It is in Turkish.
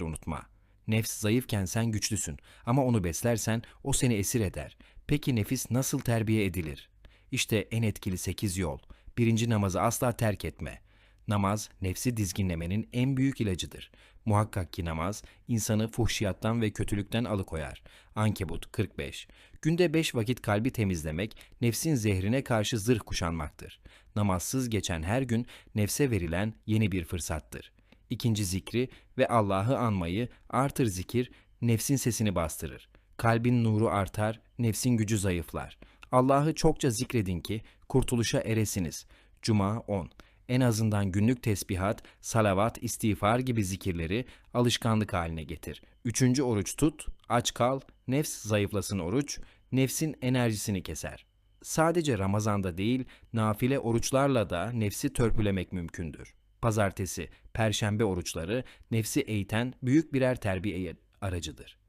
unutma. Nefs zayıfken sen güçlüsün ama onu beslersen o seni esir eder. Peki nefis nasıl terbiye edilir? İşte en etkili 8 yol. Birinci namazı asla terk etme. Namaz, nefsi dizginlemenin en büyük ilacıdır. Muhakkak ki namaz, insanı fuhşiyattan ve kötülükten alıkoyar. Ankebut 45 Günde 5 vakit kalbi temizlemek, nefsin zehrine karşı zırh kuşanmaktır. Namazsız geçen her gün nefse verilen yeni bir fırsattır. İkinci zikri ve Allah'ı anmayı artır zikir, nefsin sesini bastırır. Kalbin nuru artar, nefsin gücü zayıflar. Allah'ı çokça zikredin ki kurtuluşa eresiniz. Cuma 10 en azından günlük tesbihat, salavat, istiğfar gibi zikirleri alışkanlık haline getir. Üçüncü oruç tut, aç kal, nefs zayıflasın oruç, nefsin enerjisini keser. Sadece Ramazan'da değil, nafile oruçlarla da nefsi törpülemek mümkündür. Pazartesi, perşembe oruçları nefsi eğiten büyük birer terbiye aracıdır.